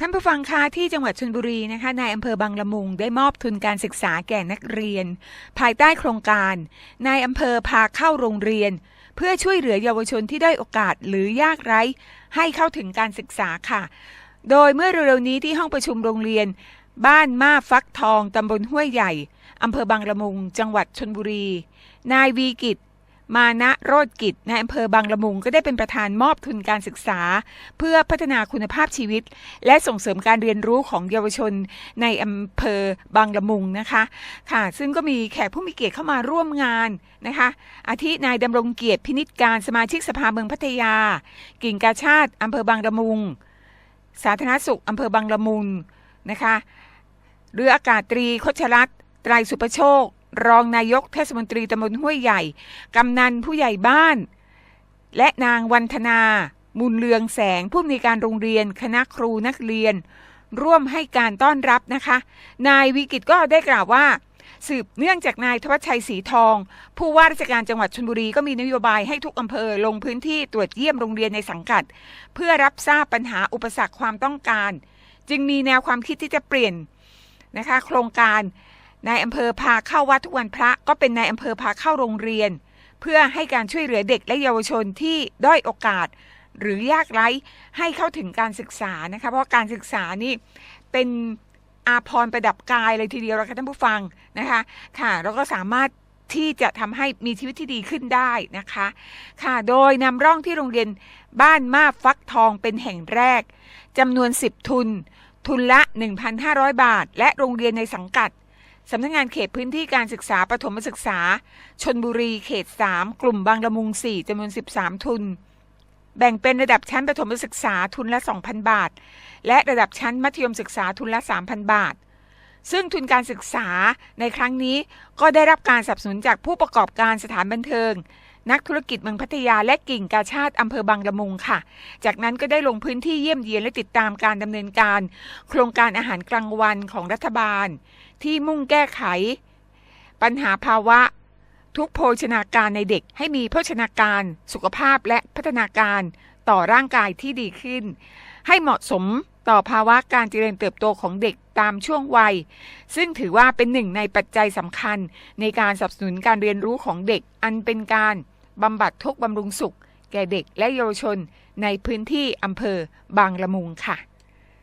ท่านผู้ฟังคะที่จังหวัดชลบุรีนะคะนายอำเภอบางละมุงได้มอบทุนการศึกษาแก่นักเรียน ภายใต้โครงการนายอำเภอพาเข้าโรงเรียน เพื่อช่วยเหลือเยาวชนที่ได้โอกาสหรือยากไร้ ให้เข้าถึงการศึกษาค่ะ โดยเมื่อเร็วๆนี้ที่ห้องประชุมโรงเรียน บ้านมาฟักทองตำบลห้วยใหญ่อำเภอบางละมุง จังหวัดชลบุรี นายวีกิจ มานะโรดกิจในอำเภอบางละมุงก็ได้เป็นประธานมอบทุนการศึกษา เพื่อพัฒนาคุณภาพชีวิต และส่งเสริมการเรียนรู้ของเยาวชนในอำเภอบางละมุงนะคะค่ะ ซึ่งก็มีแขกผู้มีเกียรติเข้ามาร่วมงานนะคะอาทินายดำรงเกียรติพินิจการสมาชิกสภาเมืองพัทยา กิ่งกาชาติอำเภอบางละมุง สาธารณสุขอำเภอบางละมุงนะคะเรืออากาศตรีคชรัตน์ไตรสุประโชค รองนายกเทศมนตรีตำบลห้วยใหญ่ กำนันผู้ใหญ่บ้าน และนางวันธนา มูลเลืองแสง ผู้อำนวยการโรงเรียน คณะครูนักเรียน ร่วมให้การต้อนรับนะคะ นายวิกิตก็ได้กล่าวว่าสืบเนื่องจากนายทวัชชัยศรีทอง ผู้ว่าราชการจังหวัดชลบุรีก็มีนโยบายให้ทุกอำเภอลงพื้นที่ตรวจเยี่ยมโรงเรียนในสังกัด เพื่อรับทราบปัญหาอุปสรรคความต้องการ จึงมีแนวความคิดที่จะเปลี่ยนนะคะ โครงการ นายอำเภอพาเข้าวัดทุกวันพระก็เป็นนายอำเภอพาเข้าโรงเรียน เพื่อให้การช่วยเหลือเด็กและเยาวชนที่ด้อยโอกาส หรือยากไร้ให้เข้าถึงการศึกษานะคะเพราะการศึกษานี่เป็นอาพรณ์ประดับกายเลยทีเดียวนะคะท่านผู้ฟังนะคะค่ะแล้วก็สามารถที่จะทำให้มีชีวิตที่ดีขึ้นได้นะคะ ค่ะโดยนำร่องที่โรงเรียนบ้านมาฟักทองเป็นแห่งแรกจำนวน 10 ทุน ทุนละ 1,500 บาท และโรงเรียนในสังกัด สำนักงงานเขตพื้นที่การศึกษาประถมศึกษา ชนบุรีเขต 3 กลุ่มบางละมุง 4จำนวน 13 ทุน แบ่งเป็นระดับชั้นประถมศึกษาทุนละ 2,000 บาท และระดับชั้นมัธยมศึกษาทุนละ 3,000 บาท ซึ่งทุนการศึกษาในครั้งนี้ก็ได้รับการสนับสนุนจากผู้ประกอบการสถานบันเทิง นักธุรกิจเมืองพัทยาและกิ่งกาชาติอำเภอบางละมุงค่ะ จากนั้นก็ได้ลงพื้นที่เยี่ยมเยียนและติดตามการดำเนินการ โครงการอาหารกลางวันของรัฐบาล ที่มุ่งแก้ไข ปัญหาภาวะ ทุกโภชนาการในเด็กให้มีโภชนาการ สุขภาพและพัฒนาการต่อร่างกายที่ดีขึ้น ให้เหมาะสมต่อภาวะการเจริญเติบโตของเด็กตามช่วงวัย ซึ่งถือว่าเป็นหนึ่งในปัจจัยสำคัญในการสนับสนุนการเรียนรู้ของเด็กอันเป็นการ บำบัดทุกบำรุงสุข แก่เด็กและเยาวชนในพื้นที่อำเภอบางละมุงค่ะ